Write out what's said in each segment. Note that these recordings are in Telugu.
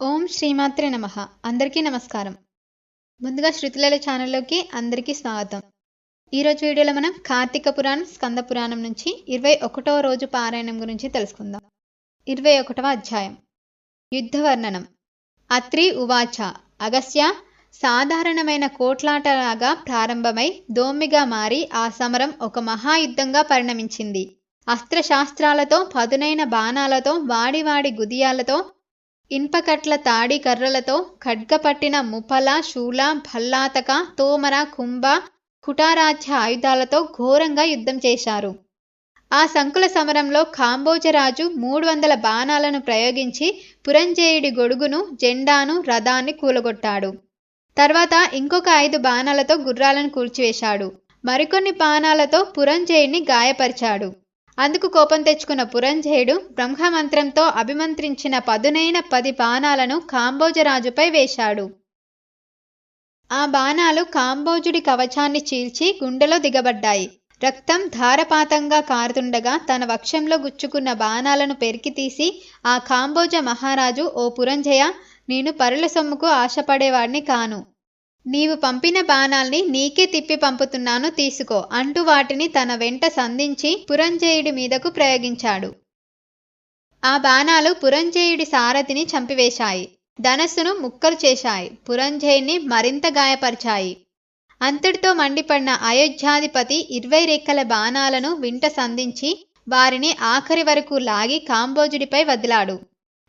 ఓం శ్రీమాత్రే నమ. అందరికీ నమస్కారం. ముందుగా శృతిలల ఛానల్లోకి అందరికీ స్వాగతం. ఈరోజు వీడియోలో మనం కార్తీక పురాణం స్కంద పురాణం నుంచి ఇరవై ఒకటవ రోజు పారాయణం గురించి తెలుసుకుందాం. ఇరవై ఒకటవ అధ్యాయం. యుద్ధ వర్ణనం అత్రి ఉవాచ. అగస్య సాధారణమైన కోట్లాటలాగా ప్రారంభమై దోమ్మిగా మారి ఆ సమరం ఒక మహాయుద్ధంగా పరిణమించింది. అస్త్రశాస్త్రాలతో పదునైన బాణాలతో వాడివాడి గుదియాలతో ఇన్పకట్ల తాడి కర్రలతో ఖడ్గపట్టిన ముపల శూల భల్లాతక తోమర కుంభ కుటారాధ్య ఆయుధాలతో ఘోరంగా యుద్ధం చేశారు. ఆ సంకుల సమరంలో కాంబోజరాజు మూడు వందల బాణాలను ప్రయోగించి పురంజేయుడి గొడుగును జెండాను రథాన్ని కూలగొట్టాడు. తర్వాత ఇంకొక ఐదు బాణాలతో గుర్రాలను కూల్చివేశాడు. మరికొన్ని బాణాలతో పురంజేయుడిని గాయపరిచాడు. అందుకు కోపం తెచ్చుకున్న పురంజయుడు బ్రహ్మమంత్రంతో అభిమంత్రించిన పదునైన పది బాణాలను కాంబోజరాజుపై వేశాడు. ఆ బాణాలు కాంబోజుడి కవచాన్ని చీల్చి గుండెలో దిగబడ్డాయి. రక్తం ధారపాతంగా కారుతుండగా తన వక్షంలో గుచ్చుకున్న బాణాలను పెరికి తీసి ఆ కాంబోజ మహారాజు ఓ పురంజయ నేను పరుల సొమ్ముకు ఆశపడేవాడిని కాను. నీవు పంపిన బాణాల్ని నీకే తిప్పి పంపుతున్నాను తీసుకో. అంటూ వాటిని తన వెంట సంధించి పురంజయుడి మీదకు ప్రయోగించాడు. ఆ బాణాలు పురంజయుడి సారథిని చంపివేశాయి. ధనస్సును ముక్కలు చేశాయి. పురంజయుని మరింత గాయపరిచాయి. అంతటితో మండిపడిన అయోధ్యాధిపతి ఇరవై రెక్కల బాణాలను వింట సంధించి వారిని ఆఖరి వరకు లాగి కాంబోజుడిపై వదిలాడు.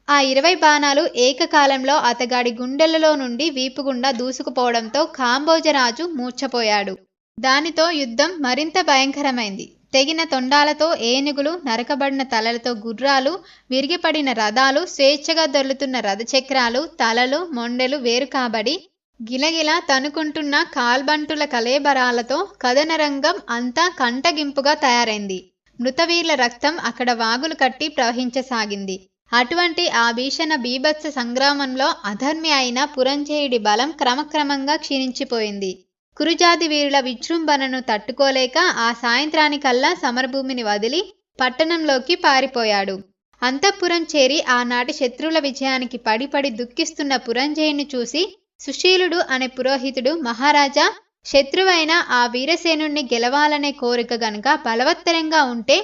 ఆ ఇరవై బాణాలు ఏకకాలంలో అతగాడి గుండెలలో నుండి వీపుగుండా దూసుకుపోవడంతో కాంబోజరాజు మూర్ఛపోయాడు. దానితో యుద్ధం మరింత భయంకరమైంది. తెగిన తొండాలతో ఏనుగులు నరకబడిన తలలతో గుర్రాలు విరిగిపడిన రథాలు స్వేచ్ఛగా దొర్లుతున్న రథచక్రాలు తలలు మొండెలు వేరు కాబడి గిలగిల తనుకుంటున్న కాల్బంటుల కలేబరాలతో కథనరంగం అంతా కంటగింపుగా తయారైంది. మృతవీర్ల రక్తం అక్కడ వాగులు కట్టి ప్రవహించసాగింది. అటువంటి ఆ భీషణ బీభత్స సంగ్రామంలో అధర్మి అయిన పురంజేయుడి బలం క్రమక్రమంగా క్షీణించిపోయింది. కురుజాతి వీరుల విజృంభణను తట్టుకోలేక ఆ సాయంత్రానికల్లా సమరభూమిని వదిలి పట్టణంలోకి పారిపోయాడు. అంతఃపురం చేరి ఆనాటి శత్రువుల విజయానికి పడిపడి దుఃఖిస్తున్న పురంజయుని చూసి సుశీలుడు అనే పురోహితుడు మహారాజా శత్రువైన ఆ వీరసేనుణ్ణి గెలవాలనే కోరిక గనుక బలవత్తరంగా ఉంటే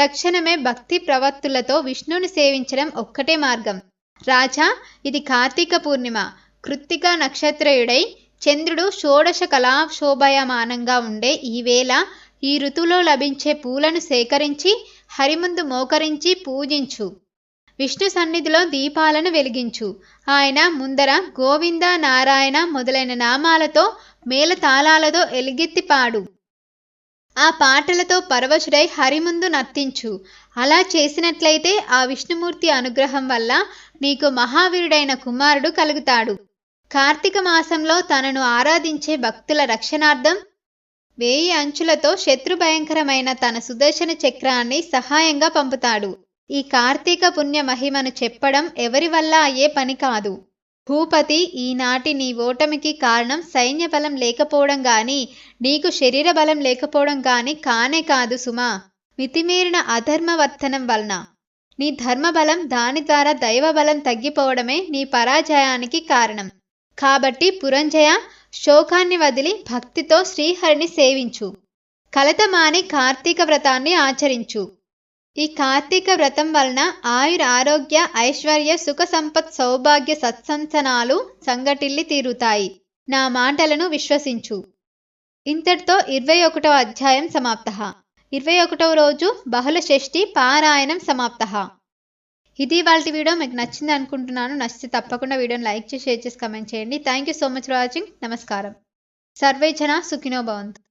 తక్షణమే భక్తి ప్రవత్తులతో విష్ణుని సేవించడం ఒక్కటే మార్గం. రాజా ఇది కార్తీక పూర్ణిమ. కృత్తిక నక్షత్రయుడై చంద్రుడు షోడశ కళాశోభయమానంగా ఉండే ఈ వేళ ఈ ఋతువులో లభించే పూలను సేకరించి హరిముందు మోకరించి పూజించు. విష్ణు సన్నిధిలో దీపాలను వెలిగించు. ఆయన ముందర గోవింద నారాయణ మొదలైన నామాలతో మేళతాళాలతో ఎలుగెత్తి పాడు. ఆ పాటలతో పరవశుడై హరిముందు నర్తించు. అలా చేసినట్లయితే ఆ విష్ణుమూర్తి అనుగ్రహం వల్ల నీకు మహావీరుడైన కుమారుడు కలుగుతాడు. కార్తీక మాసంలో తనను ఆరాధించే భక్తుల రక్షణార్థం వేయి అంచులతో శత్రు భయంకరమైన తన సుదర్శన చక్రాన్ని సహాయంగా పంపుతాడు. ఈ కార్తీక పుణ్య మహిమను చెప్పడం ఎవరి వల్ల అయ్యే పని కాదు. భూపతి ఈనాటి నీ ఓటమికి కారణం సైన్య బలం లేకపోవడం గాని నీకు శరీర బలం లేకపోవడం గాని కానే కాదు సుమా. మితిమీరిన అధర్మవర్తనం వలన. నీ ధర్మబలం దాని ద్వారా దైవబలం తగ్గిపోవడమే నీ పరాజయానికి కారణం. కాబట్టి పురంజయ శోకాన్ని వదిలి భక్తితో శ్రీహరిని సేవించు. కలతమాని కార్తీక వ్రతాన్ని ఆచరించు. ఈ కార్తీక వ్రతం వలన ఆయుర ఆరోగ్య ఐశ్వర్య సుఖ సంపత్ సౌభాగ్య సత్సంచనాలు సంగటిల్లి తీరుతాయి. నా మాటలను విశ్వసించు. ఇంతటితో ఇరవై ఒకటవ అధ్యాయం సమాప్త. ఇరవై ఒకటవ రోజు బహుళ షష్ఠి పారాయణం సమాప్త. ఇది వాళ్ళ వీడియో మీకు నచ్చింది అనుకుంటున్నాను. నచ్చితే తప్పకుండా వీడియోని లైక్ చేసి షేర్ చేసి కమెంట్ చేయండి. Thank you so much for watching నమస్కారం. సర్వే జన సుఖినో భవంతు.